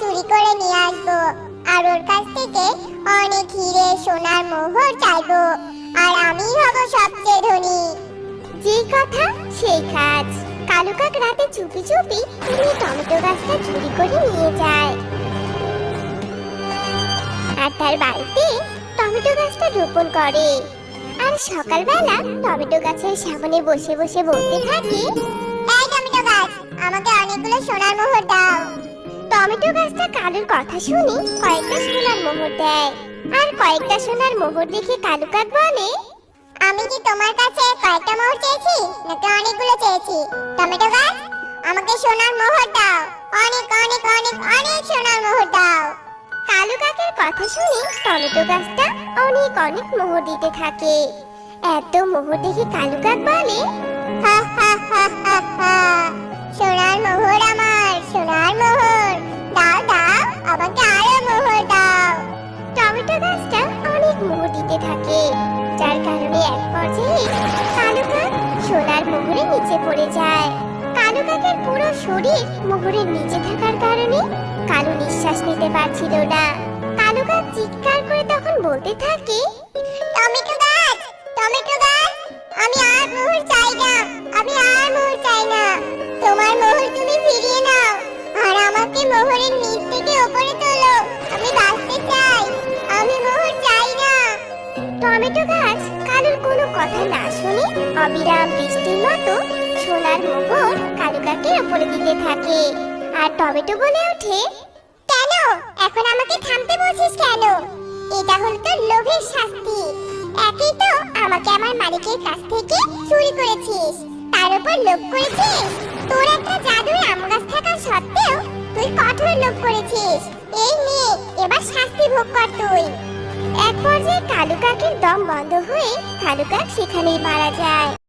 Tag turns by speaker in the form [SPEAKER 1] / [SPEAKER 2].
[SPEAKER 1] চুরি করে নিয়ে আসব। আর ওর কাছ থেকে অনেক হিরে সোনার মোহর চাইব। আর আমি হব সবচেয়ে ধনী।
[SPEAKER 2] যে কথা, সেই কাজ। কালু কাক রাতে চুপি চুপি তিনি টমেটো গাছটা চুরি করে নিয়ে যায়। আর তার বাড়িতে টমেটো গাছটা রোপণ করে। আর সকালবেলা টমেটো গাছের সামনে বসে বসে বলতে থাকে,
[SPEAKER 1] এই টমেটো গাছ, আমাকে অনেকগুলো সোনার মোহর দাও।
[SPEAKER 2] টমেটো গাছটা কালুর কথা শুনে কয়েকটা সোনার মোহর দেয়। আর কয়েকটা সোনার মোহর দেখে কালু কাক বলে,
[SPEAKER 1] আমি কি তোমার কাছে কয়েকটা মোহর চেয়েছি? নাকি অনেকগুলো চেয়েছি? টমেটো গাছ, আমাকে সোনার মোহর দাও। অনেক অনেক অনেক অনেক সোনার মোহর দাও।
[SPEAKER 2] কালু কাকের কথা শুনে টমেটো গাছটা অনেক অনেক মোহর দিতে থাকে। এত মোহর দেখে কালু কাক বলে এক পর্যায়ে পুরো শরীর মোহরের নিচে থাকার কারণে কালো নিঃশ্বাস নিতে পারছিল না। কালু কাক চিৎকার করে তখন বলতে থাকে,
[SPEAKER 1] টমেটো গাছ টমেটো গাছ, আমি আর মুহুর চাই না।
[SPEAKER 2] টমেটো গাছ কালুর কোনো কথা না শুনে অবিরাম বৃষ্টির মতো সোনার মোহর কালু কাকের উপরে দিতে থাকে। আর টমেটো বলে ওঠে,
[SPEAKER 1] কেন? এখন আমাকে থামতে বলছিস কেন? এটা হলো তোর লোভের শাস্তি। একই তো আমাকে আমার মালিকের কাছ থেকে চুরি করেছিস। তার উপর লোভ করেছিস? তোর একটা জাদুর আম গাছ থাকা সত্ত্বেও তুই কঠোর লোভ করেছিস। এই নে, এবার শাস্তি ভোগ কর তুই।
[SPEAKER 2] এক পর্যায়ে কালু কাকের দম বন্ধ হয়ে কালু কাক সেখানেই মারা যায়।